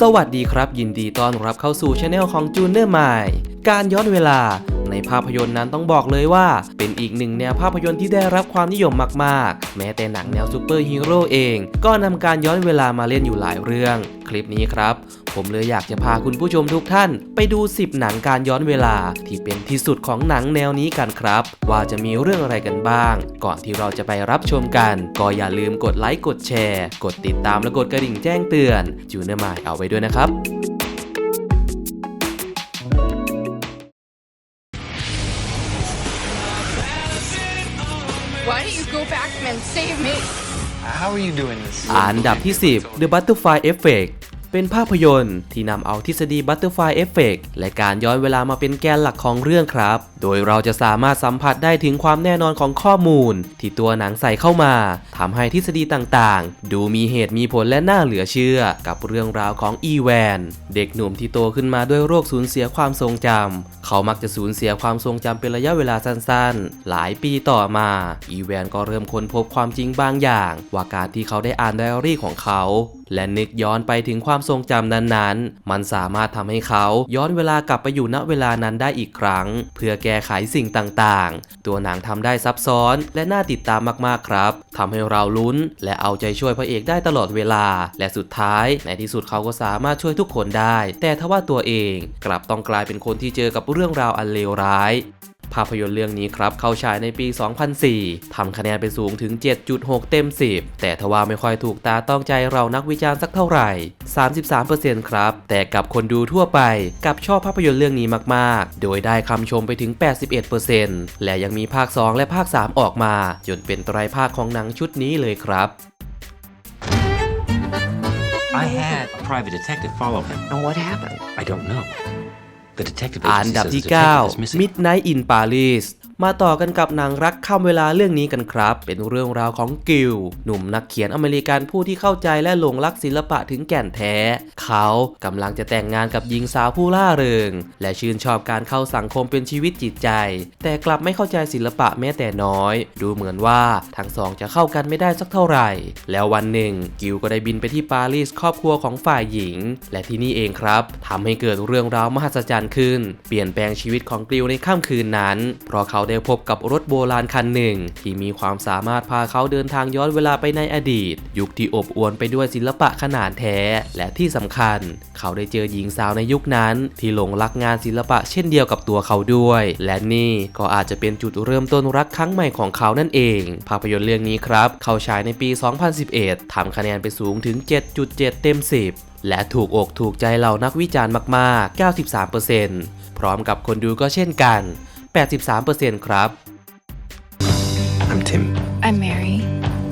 สวัสดีครับ ยินดีต้อนรับเข้าสู่ช anel ของจูเนอร์ใหม่ การย้อนเวลา ในภาพยนตร์นั้นต้องบอกเลยว่า เป็นอีกหนึ่งแนวภาพยนตร์ที่ได้รับความนิยมมากๆ แม้แต่หนังแนวซูเปอร์ฮีโร่เอง ก็นำการย้อนเวลามาเล่นอยู่หลายเรื่อง คลิปนี้ครับ ผมเลยอยากจะพาคุณผู้ชมทุกท่าน ไปดู 10 หนังการย้อนเวลาที่เป็นที่สุดของหนังแนวนี้กันครับ ว่าจะมีเรื่องอะไรกันบ้าง ก่อนที่เราจะไปรับชมกัน ก็อย่าลืมกดไลค์กดแชร์ กดติดตามและกดกระดิ่งแจ้งเตือนจูเนอร์ใหม่เอาไว้ด้วยนะครับ อันดับที่ 10 The Butterfly Effect เป็นภาพยนตร์ที่นำเอาทฤษฎี Butterfly Effect และการย้อนเวลามาเป็นแกนหลักของเรื่องครับ โดยเราจะสามารถสัมผัสได้ถึงความแน่นอนของข้อมูล ที่ตัวหนังใส่เข้ามาทำให้ทฤษฎีต่างๆ ดูมีเหตุมีผลและน่าเหลือเชื่อ กับเรื่องราวของอีแวน เด็กหนุ่มที่โตขึ้นมาด้วยโรคสูญเสียความทรงจำเขามักจะสูญเสียความทรงจำเป็นระยะเวลาสั้นๆ หลายปีต่อมา อีแวนก็เริ่มค้นพบความจริงบางอย่าง ว่าการที่เขาได้อ่านไดอารี่ของเขา และนึกย้อนไปถึงความทรงจำนั้นๆ มันสามารถทำให้เขาย้อนเวลากลับไปอยู่ณเวลานั้นได้อีกครั้ง เพื่อแก้ไขสิ่งต่างๆ ตัวหนังทำได้ซับซ้อนและน่าติดตามมากๆครับทำให้เราลุ้น และเอาใจช่วยพระเอกได้ตลอดเวลา และสุดท้าย ในที่สุดเขาก็สามารถช่วยทุกคนได้ แต่ทว่าตัวเองกลับต้องกลายเป็นคนที่เจอกับเรื่องราวอันเลวร้าย ภาพยนตร์เรื่องนี้ครับ เข้าฉายในปี 2004 ทำคะแนนไปสูงถึง 7.6 เต็ม 10 แต่ทว่าไม่ค่อยถูกตาต้องใจเรานักวิจารณ์สักเท่าไหร่ 33%ครับ แต่กับคนดูทั่วไปกลับชอบภาพยนตร์เรื่องนี้มาก ๆ โดยได้คำชมไปถึง 81%และยังมีภาค 2 และภาค 3 ออกมา จนเป็นไตรภาคของหนังชุดนี้เลยครับ I had a private detective follow him. And what happened? I don't know. The detective อันดับที่ 9. Midnight in Paris มาต่อกันกับหนังรักข้ามเวลาเรื่องนี้กันครับ เป็นเรื่องราวของกิลหนุ่มนักเขียนอเมริกันผู้ที่เข้าใจและหลงรักศิลปะถึงแก่นแท้ เขากำลังจะแต่งงานกับหญิงสาวผู้ล่าเริง และชื่นชอบการเข้าสังคมเป็นชีวิตจิตใจ แต่กลับไม่เข้าใจศิลปะแม้แต่น้อย ดูเหมือนว่าทั้งสองจะเข้ากันไม่ได้สักเท่าไหร่ แล้ววันหนึ่ง กิลก็ได้บินไปที่ปารีสครอบครัวของฝ่ายหญิง และที่นี่เองครับทำให้เกิดเรื่องราวมหัศจรรย์ขึ้น เปลี่ยนแปลงชีวิตของกิลในค่ำคืนนั้น เพราะเขาได้พบกับรถโบราณคันหนึ่ง ที่มีความสามารถพาเขาเดินทางย้อนเวลาไปในอดีต ยุคที่อบอวลไปด้วยศิลปะขนาดแท้ และที่สำคัญ เขาได้เจอหญิงสาวในยุคนั้น ที่หลงรักงานศิลปะเช่นเดียวกับตัวเขาด้วย และนี่ก็อาจจะเป็นจุดเริ่มต้นรักครั้งใหม่ของเขานั่นเอง ภาพยนตร์เรื่องนี้ครับ เข้าฉายในปี 2011ทำคะแนนไปสูงถึง 7.7 เต็ม 10และถูกอกถูกใจเหล่านักวิจารณ์มาก ๆ 93%พร้อมกับคนดูก็เช่นกัน 83%ครับ I'm Tim. I'm Mary.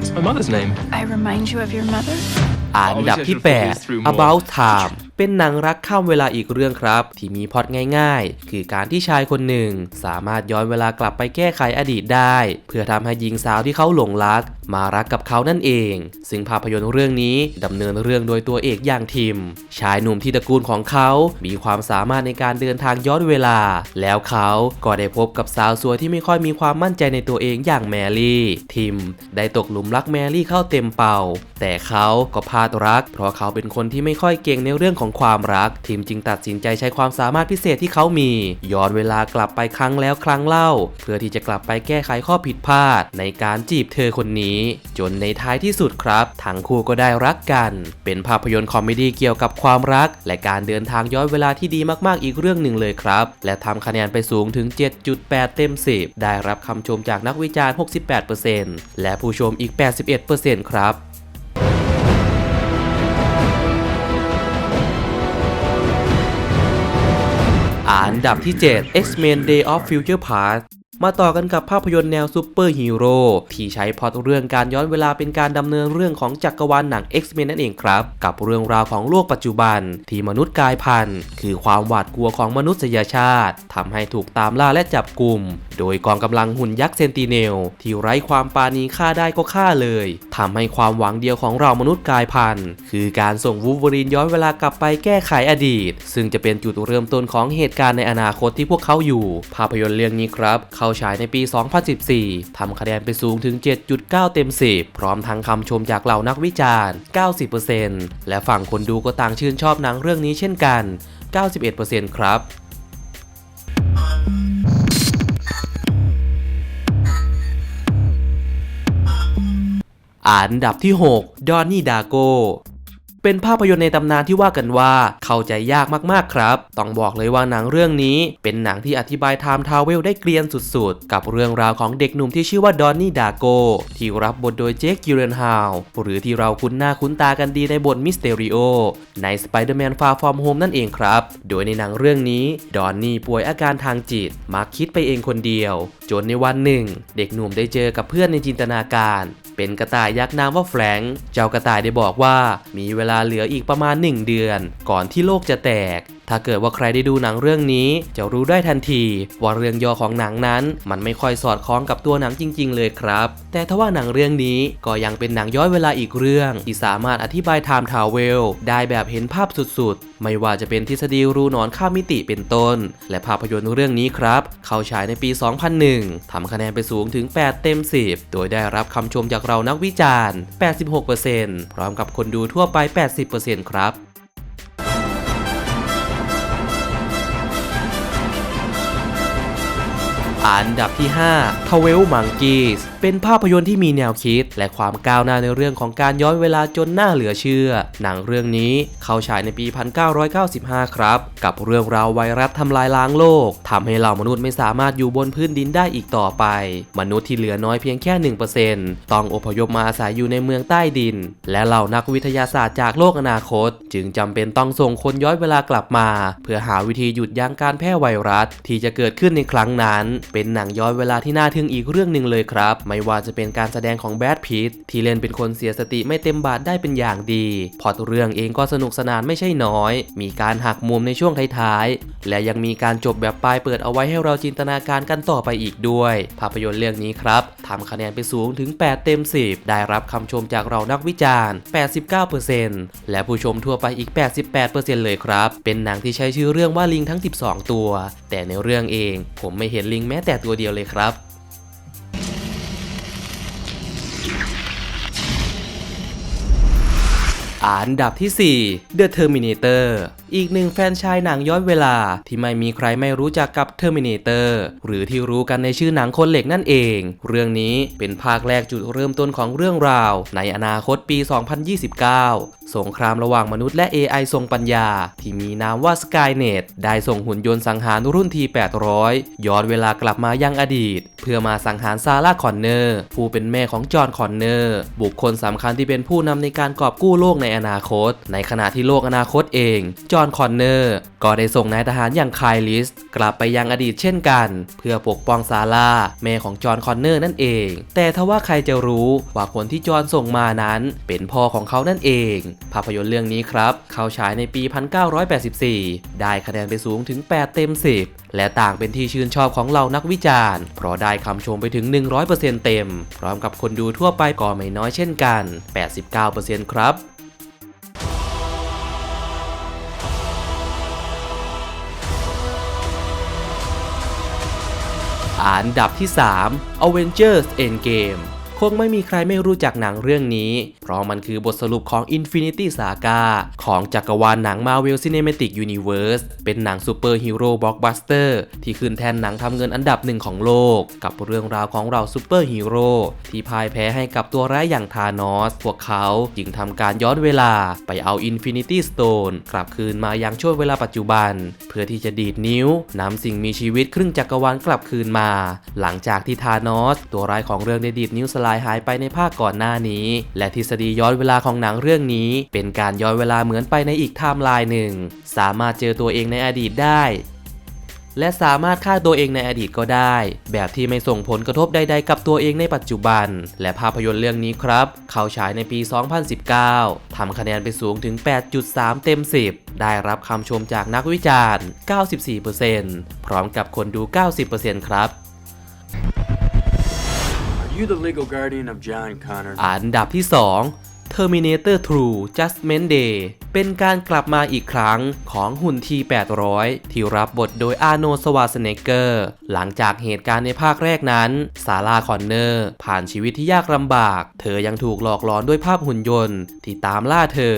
It's my mother's name. I remind you of your mother? อันดับที่ 8 About Time เป็นหนังรักข้ามเวลาอีกเรื่องครับ ที่มีพอตง่าย ๆ คือการที่ชายคนหนึ่ง สามารถย้อนเวลากลับไปแก้ไขอดีตได้ เพื่อทำให้หญิงสาวที่เขาหลงรัก มารักกับเขานั่นเอง ซึ่งภาพยนตร์เรื่องนี้ดำเนินเรื่องโดยตัวเอกอย่างทิม ชายหนุ่มที่ตระกูลของเขา มีความสามารถในการเดินทางย้อนเวลา แล้วเขาก็ได้พบกับสาวสวยที่ไม่ค่อยมีความมั่นใจในตัวเองอย่างแมรี่ ทิม ได้ตกหลุมรักแมรี่เข้าเต็มเป่า แต่เขาก็พลาดรัก เพราะเขาเป็นคนที่ไม่ค่อยเก่งในเรื่องของความรักทิมจึงตัดสินใจใช้ความสามารถพิเศษที่เขามี ย้อนเวลากลับไปครั้งแล้วครั้งเล่า เพื่อที่จะกลับไปแก้ไขข้อผิดพลาด ในการจีบเธอคนนี้ จนในท้ายที่สุดครับทั้งคู่ก็ได้รักกัน เป็นภาพยนตร์คอมเมดี้เกี่ยวกับความรัก และการเดินทางย้อนเวลาที่ดีมากๆ อีกเรื่องหนึ่งเลยครับ และทำคะแนนไปสูงถึง 7.8 เต็ม 10 ได้รับคำชมจากนักวิจารณ์ 68%และผู้ชมอีก 81%ครับ อันดับที่ 7 X-Men Day of Future Past มาต่อกันกับภาพยนตร์แนวซูเปอร์ฮีโร่ที่ใช้พอตเรื่องการย้อนเวลาเป็นการดำเนินเรื่องของจักรวาลหนัง X-Men นั่นเองครับ กับเรื่องราวของโลกปัจจุบัน ที่มนุษย์กายพันธุ์ คือความหวาดกลัวของมนุษยชาติทำให้ถูกตามล่าและจับกลุ่ม โดยกองกำลังหุ่นยักษ์เซนติเนลที่ไร้ความปราณีฆ่าได้ก็ฆ่าเลยทำให้ความหวังเดียวของเรามนุษย์กายพันธุ์ คือการส่งวูฟเวอรีนย้อนเวลากลับไปแก้ไขอดีต ซึ่งจะเป็นจุดเริ่มต้นของเหตุการณ์ในอนาคตที่พวกเขาอยู่ ภาพยนตร์เรื่องนี้ครับ เขาฉายในปี 2014 ทำคะแนนไปสูงถึง 7.9 เต็ม 10 พร้อมทั้งคำชมจากเหล่านักวิจารณ์ 90%และฝั่งคนดูก็ต่างชื่นชอบหนังเรื่องนี้เช่นกัน 91%ครับอันดับที่ 6 ดอนนี่ดาโก เป็นภาพยนตร์ในตำนานที่ว่ากันว่า เข้าใจยากมากๆครับ ต้องบอกเลยว่าหนังเรื่องนี้ เป็นหนังที่อธิบายไทม์ทาวเวลได้เกรียนสุดๆ กับเรื่องราวของเด็กหนุ่มที่ชื่อว่าดอนนี่ดาโกที่รับบทโดยเจคกิเรนฮาวหรือที่เราคุ้นหน้าคุ้นตากันดีในบทมิสเตริโอใน Spider-Man Far From Home นั่นเองครับ โดยในหนังเรื่องนี้ดอนนี่ป่วยอาการทางจิตมักคิดไปเองคนเดียว จนในวันหนึ่ง เด็กหนุ่มได้เจอกับเพื่อนในจินตนาการ เป็นกระต่ายยักษ์นามว่าแฟรงเจ้ากระต่ายได้บอกว่ามีเวลาเหลืออีกประมาณ 1 เดือน ก่อนที่โลกจะแตกถ้าเกิดว่าใครได้ดูหนังเรื่องนี้ จะรู้ได้ทันที ว่าเรื่องย่อของหนังนั้นมันไม่ค่อยสอดคล้องกับตัวหนังจริง ๆ เลยครับ แต่ทว่าหนังเรื่องนี้ก็ยังเป็นหนังย้อนเวลาอีกเรื่อง ที่สามารถอธิบายไทม์ทาวเวลได้แบบเห็นภาพสุดๆ ไม่ว่าจะเป็นทฤษฎีรูนอนข้ามมิติเป็นต้น และภาพยนตร์เรื่องนี้ครับ เข้าฉายในปี 2001 ทำคะแนนไปสูงถึง 8 เต็ม 10 โดยได้รับคำชมจากเรานักวิจารณ์ 86%พร้อมกับคนดูทั่วไป 80%ครับ อันดับที่5 12 Monkeys เป็นภาพยนตร์ที่มีแนวคิด และความก้าวหน้าในเรื่องของการย้อนเวลาจนน่าเหลือเชื่อ หนังเรื่องนี้เข้าฉายในปี 1995 ครับ กับเรื่องราวไวรัสทำลายล้างโลกทำให้เหล่ามนุษย์ไม่สามารถอยู่บนพื้นดินได้อีกต่อไป มนุษย์ที่เหลือน้อยเพียงแค่ 1%ต้องอพยพมาอาศัยอยู่ในเมืองใต้ดิน และเหล่านักวิทยาศาสตร์จากโลกอนาคต จึงจำเป็นต้องส่งคนย้อนเวลากลับมา เพื่อหาวิธีหยุดยั้งการแพร่ไวรัสที่จะเกิดขึ้นในครั้งนั้นเป็นหนังย้อนเวลาที่น่าทึ่งอีกเรื่องหนึ่งเลยครับ ไม่ว่าจะเป็นการแสดงของแบดพีทที่เล่นเป็นคนเสียสติไม่เต็มบาทได้เป็นอย่างดี พอตเรื่องเองก็สนุกสนานไม่ใช่น้อย มีการหักมุมในช่วงท้ายๆ และยังมีการจบแบบปลายเปิดเอาไว้ให้เราจินตนาการกันต่อไปอีกด้วย ภาพยนตร์เรื่องนี้ครับทำคะแนนไปสูงถึง 8 เต็ม 10 ได้รับคำชมจากเรานักวิจารณ์ 89%และผู้ชมทั่วไปอีก 88%เลยครับ เป็นหนังที่ใช้ชื่อเรื่องว่าลิงทั้ง 12 ตัว แต่ในเรื่องเองผมไม่เห็นลิงแม้แต่ตัวเดียวเลยครับ อันดับที่ 4 The Terminator อีกหนึ่งแฟนชายหนังย้อนเวลาที่ไม่มีใครไม่รู้จักกับ Terminator หรือที่รู้กันในชื่อหนังคนเหล็กนั่นเอง เรื่องนี้เป็นภาคแรกจุดเริ่มต้นของเรื่องราว ในอนาคตปี 2029 สงครามระหว่างมนุษย์และ AI ทรงปัญญา ที่มีนามว่า Skynet ได้ส่งหุ่นยนต์สังหารรุ่น T800 ย้อนเวลากลับมายังอดีต เพื่อมาสังหารซาร่าคอนเนอร์ผู้เป็นแม่ของจอห์นคอนเนอร์บุคคลสำคัญที่เป็นผู้นำในการกอบกู้โลกในอนาคต ในขณะที่โลกอนาคตเอง จอห์นคอนเนอร์ ก็ได้ส่งนายทหารอย่างไคลลิส กลับไปยังอดีตเช่นกัน เพื่อปกป้องซาร่าแม่ของจอห์นคอนเนอร์นั่นเอง แต่ทว่าใครจะรู้ว่าคนที่จอห์นส่งมานั้น เป็นพ่อของเขานั่นเอง ภาพยนตร์เรื่องนี้ครับ เข้าฉายในปี 1984 ได้คะแนนไปสูงถึง 8 เต็ม 10 และต่างเป็นที่ชื่นชอบของเหล่านักวิจารณ์ เพราะได้คำชมไปถึง 100%เต็ม พร้อมกับคนดูทั่วไปก็ไม่น้อยเช่นกัน 89%ครับ อันดับที่ 3 Avengers Endgame คงไม่มีใครไม่รู้จักหนังเรื่องนี้ เพราะมันคือบทสรุปของ Infinity Saga ของจักรวาลหนัง Marvel Cinematic Universe เป็นหนังซูเปอร์ฮีโร่บล็อกบัสเตอร์ที่ขึ้นแทนหนังทำเงินอันดับหนึ่งของโลก กับเรื่องราวของเราซูเปอร์ฮีโร่ที่พ่ายแพ้ให้กับตัวร้ายอย่างธานอส พวกเขาจึงทำการย้อนเวลาไปเอา Infinity Stone กลับคืนมายังช่วงเวลาปัจจุบัน เพื่อที่จะดีดนิ้วนำสิ่งมีชีวิตครึ่งจักรวาลกลับคืนมา หลังจากที่ธานอส ตัวร้ายของเรื่องได้ดีดนิ้วสลายหายไปในภาคก่อนหน้านี้ และทฤษฎีย้อนเวลาของหนังเรื่องนี้ เป็นการย้อนเวลาเหมือนไปในอีกไทม์ไลน์หนึ่ง สามารถเจอตัวเองในอดีตได้ และสามารถฆ่าตัวเองในอดีตก็ได้ แบบที่ไม่ส่งผลกระทบใด ๆ กับตัวเองในปัจจุบัน และภาพยนตร์เรื่องนี้ครับ เข้าฉายในปี 2019 ทำคะแนนไปสูงถึง 8.3 เต็ม 10ได้รับคำชมจากนักวิจารณ์ 94%พร้อมกับคนดู 90%ครับ you the legal guardian of John Connor? อันดับที่ 2 Terminator True Judgment Day เป็นการกลับมาอีกครั้งของหุ่นที800 ที่รับบทโดยอาโนสวาสเนเกอร์ หลังจากเหตุการณ์ในภาคแรกนั้น ซาร่าคอนเนอร์ ผ่านชีวิตที่ยากลำบาก เธอยังถูกหลอกหลอนด้วยภาพหุ่นยนต์ที่ตามล่าเธอ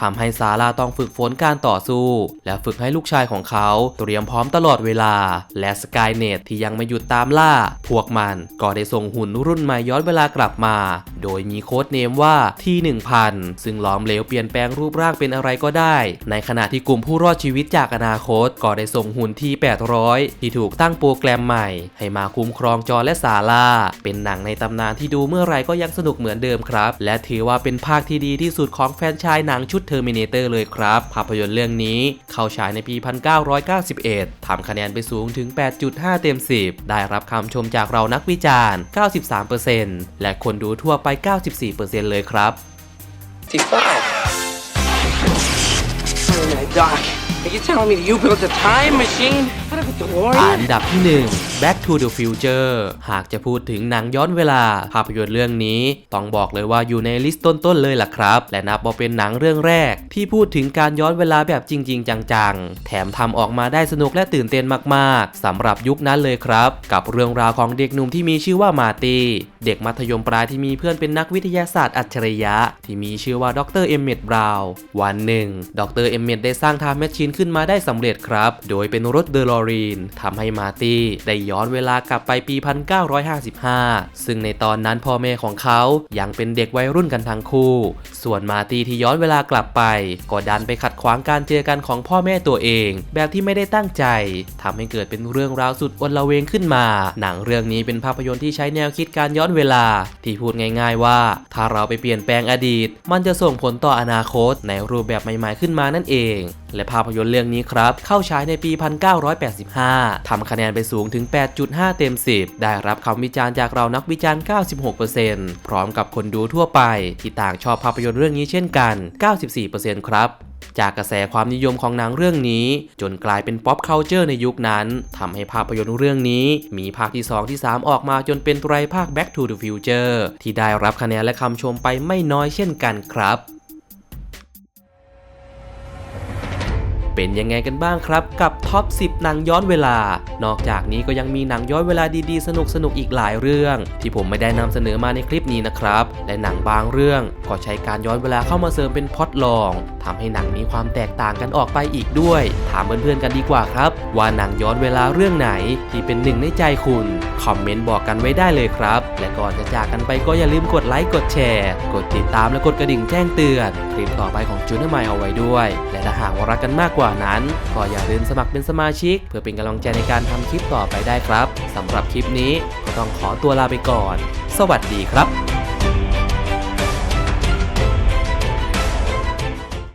ทำให้ซาร่าต้องฝึกฝนการต่อสู้ และฝึกให้ลูกชายของเขาเตรียมพร้อมตลอดเวลา และสกายเนตที่ยังไม่หยุดตามล่า พวกมันก็ได้ส่งหุ่นรุ่นใหม่ย้อนเวลากลับมาโดยมีโค้ดเนมว่าที่1000 ซึ่งหลอมเหลวเปลี่ยนแปลงรูปร่างเป็นอะไรก็ได้ ในขณะที่กลุ่มผู้รอดชีวิตจากอนาคต ก็ได้ส่งหุ่นที800 ที่ถูกตั้งโปรแกรมใหม่ ให้มาคุ้มครองจอและสาลา เป็นหนังในตำนานที่ดูเมื่อไรก็ยังสนุกเหมือนเดิมครับ และถือว่าเป็นภาคที่ดีที่สุดของแฟนชายหนังชุด Terminator เลยครับ ภาพยนตร์เรื่องนี้เข้าฉายในปี 1991ทำคะแนนไปสูงถึง 8.5 เต็ม 10 ได้รับคำชมจากเรานักวิจารณ์ 93%และคนดูทั่วไป 94%เลยครับ Oh my god. Are you telling me that you built a time machine? What if it's a warrior? อันดับที่ 1 Back to the Future หากจะพูดถึงหนังย้อนเวลา ภาพยนตร์เรื่องนี้ ต้องบอกเลยว่าอยู่ในลิสต์ต้นๆเลยล่ะครับ และนับว่าเป็นหนังเรื่องแรก ที่พูดถึงการย้อนเวลาแบบจริง ๆ จังๆ แถมทำออกมาได้สนุกและตื่นเต้นมากๆสำหรับยุคนั้นเลยครับ กับเรื่องราวของเด็กหนุ่มที่มีชื่อว่ามาตีเด็กมัธยมปลายที่มีเพื่อนเป็นนักวิทยาศาสตร์อัจฉริยะ ที่มีชื่อว่าดรเอมเมดบราวน์วันหนึ่งดรเอมเมดได้สร้างไทม์แมชชีนขึ้นมาได้สำเร็จครับ โดยเป็นรถเดลอรีนทำให้มาตีได้ย้อนเวลากลับไปปี 1955 ซึ่งในตอนนั้นพ่อแม่ของเขายังเป็นเด็กวัยรุ่นกันทั้งคู่ ส่วนมาตีที่ย้อนเวลากลับไป ก็ดันไปขัดขวางการเจอกันของพ่อแม่ตัวเอง แบบที่ไม่ได้ตั้งใจทำให้เกิดเป็นเรื่องราวสุดอนละเวงขึ้นมา หนังเรื่องนี้เป็นภาพยนตร์ที่ใช้แนวคิดการย้อนเวลา ที่พูดง่าย ๆว่า ถ้าเราไปเปลี่ยนแปลงอดีต มันจะส่งผลต่ออนาคตในรูปแบบใหม่ ๆขึ้นมานั่นเอง และภาพยนตร์เรื่องนี้ครับ เข้าฉายในปี 1985ทำคะแนนไปสูงถึง8.5 เต็ม 10 ได้รับคำวิจารณ์จากเรานักวิจารณ์ 96%พร้อมกับคนดูทั่วไป ที่ต่างชอบภาพยนตร์เรื่องนี้เช่นกัน 94%ครับจากกระแสความนิยมของหนังเรื่องนี้ จนกลายเป็น pop culture ในยุคนั้นทำให้ภาพยนตร์เรื่องนี้ มีภาคที่ 2 ที่ 3 ออกมาจนเป็นไตรภาค Back to the Future ที่ได้รับคะแนนและคำชมไปไม่น้อยเช่นกันครับ เป็นยังไงกันบ้างครับ กับท็อป 10 หนังย้อนเวลา นอกจากนี้ก็ยังมีหนังย้อนเวลาดีๆ สนุกๆอีกหลายเรื่อง ที่ผมไม่ได้นำเสนอมาในคลิปนี้นะครับ และหนังบางเรื่องก็ใช้การย้อนเวลาเข้ามาเสริมเป็นพล็อตลองทำให้หนังมีความแตกต่างกันออกไปอีกด้วย ถามเพื่อนๆกันดีกว่าครับ ว่าหนังย้อนเวลาเรื่องไหนที่เป็นหนึ่งในใจคุณคอมเมนต์บอกกันไว้ได้เลยครับ และก่อนจะจากกันไปก็อย่าลืมกดไลค์กดแชร์ กดติดตามและกดกระดิ่งแจ้งเตือนคลิปต่อไปของจูนอร์ไมเอาไว้ด้วย และถ้าหากว่ารักกันมากกว่าว่านั้น ก็อย่าลืมสมัครเป็นสมาชิก เพื่อเป็นกำลังใจในการทำคลิปต่อไปได้ครับสำหรับคลิปนี้ก็ต้องขอตัวลาไปก่อน สวัสดีครับ